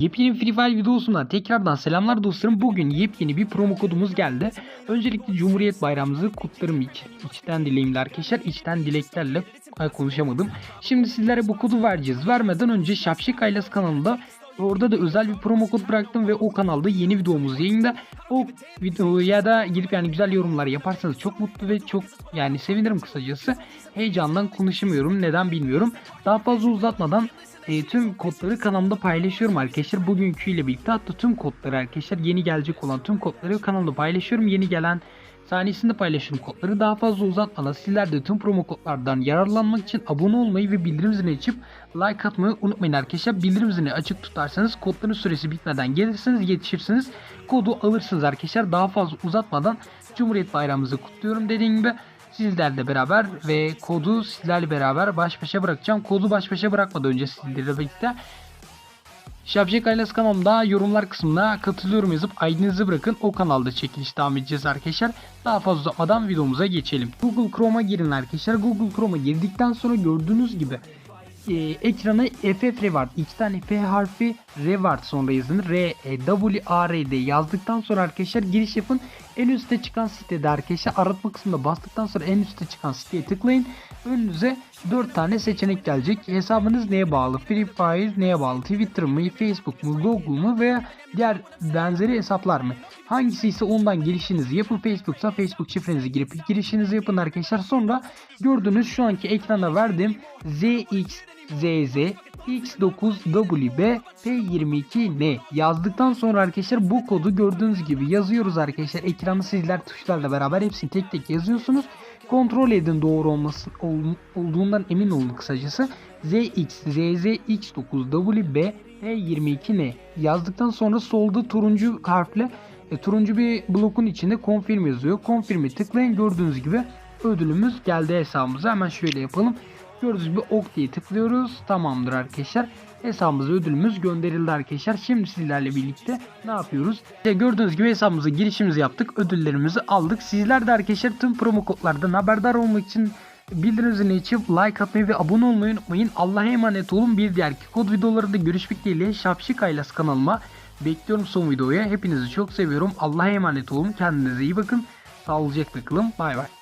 Yepyeni Free Fire videosundan tekrardan selamlar dostlarım. Bugün yepyeni bir promo kodumuz geldi. Öncelikle Cumhuriyet Bayramımızı kutlarım iç, içten dileğimle arkadaşlar. İçten dileklerle ay, konuşamadım. Şimdi sizlere bu kodu vereceğiz. Vermeden önce Şapşik Aylas kanalında Orada da özel bir promo kod bıraktım ve o kanalda yeni videomuz yayında. O videoya da girip yani güzel yorumlar yaparsanız çok mutlu ve çok yani sevinirim kısacası. Heyecandan konuşamıyorum neden bilmiyorum. Daha fazla uzatmadan e, tüm kodları kanalımda paylaşıyorum arkadaşlar. Bugünkü ile birlikte hatta tüm kodları arkadaşlar yeni gelecek olan tüm kodları kanalımda paylaşıyorum. Yeni gelen saniyesinde paylaşıyorum kodları. Daha fazla uzatmadan sizler de tüm promo kodlardan yararlanmak için abone olmayı ve bildirim zilini açıp like atmayı unutmayın arkadaşlar. Bildirim zilini açık tutarsanız kodların süresi bitmeden gelirsiniz yetişirsiniz. Kodu alırsınız arkadaşlar. Daha fazla uzatmadan Cumhuriyet Bayramımızı kutluyorum dediğim gibi sizlerle beraber ve kodu sizlerle beraber baş başa bırakacağım. Kodu baş başa bırakmadan önce sizlerle birlikte Şapşik Ailesi kanalımda yorumlar kısmına katılıyorum yazıp ID'nizi bırakın. O kanalda çekiliş devam edeceğiz arkadaşlar. Daha fazla uzatmadan videomuza geçelim. Google Chrome'a girin arkadaşlar. Google Chrome'a girdikten sonra gördüğünüz gibi e, ekrana FF Reward iki tane F harfi Reward sonra yazın. R E W A R D yazdıktan sonra arkadaşlar giriş yapın. En üstte çıkan sitede arkadaşlar aratma kısmında bastıktan sonra en üstte çıkan siteye tıklayın. Önünüze 4 tane seçenek gelecek. Hesabınız neye bağlı? Free Fire neye bağlı? Twitter mı Facebook mu Google mu veya diğer benzeri hesaplar mı? Hangisi ise ondan girişinizi yapın. Facebook'sa Facebook şifrenizi girip girişinizi yapın arkadaşlar. Sonra gördüğünüz şu anki ekrana verdiğim ZXZZ X9WB P22N yazdıktan sonra arkadaşlar bu kodu gördüğünüz gibi yazıyoruz arkadaşlar. Ekranı sizler tuşlarla beraber hepsini tek tek yazıyorsunuz. Kontrol edin doğru olması ol- olduğundan emin olun kısacası. ZXZZ X9WB P22N yazdıktan sonra solda turuncu harfle e, turuncu bir blokun içinde confirm yazıyor. Confirm'i tıklayın gördüğünüz gibi ödülümüz geldi hesabımıza. Hemen şöyle yapalım. Gördüğünüz gibi ok diye tıklıyoruz. Tamamdır arkadaşlar. Hesabımıza ödülümüz gönderildi arkadaşlar. Şimdi sizlerle birlikte ne yapıyoruz? İşte gördüğünüz gibi hesabımıza girişimizi yaptık. Ödüllerimizi aldık. Sizler de arkadaşlar tüm promo kodlardan haberdar olmak için bildirim zilini like atmayı ve abone olmayı unutmayın. Allah'a emanet olun. Bir diğer kod videolarında görüşmek dileğiyle Şapşik Aylas kanalıma bekliyorum son videoya. Hepinizi çok seviyorum. Allah'a emanet olun. Kendinize iyi bakın. Sağlıcakla kalın. Bay bay.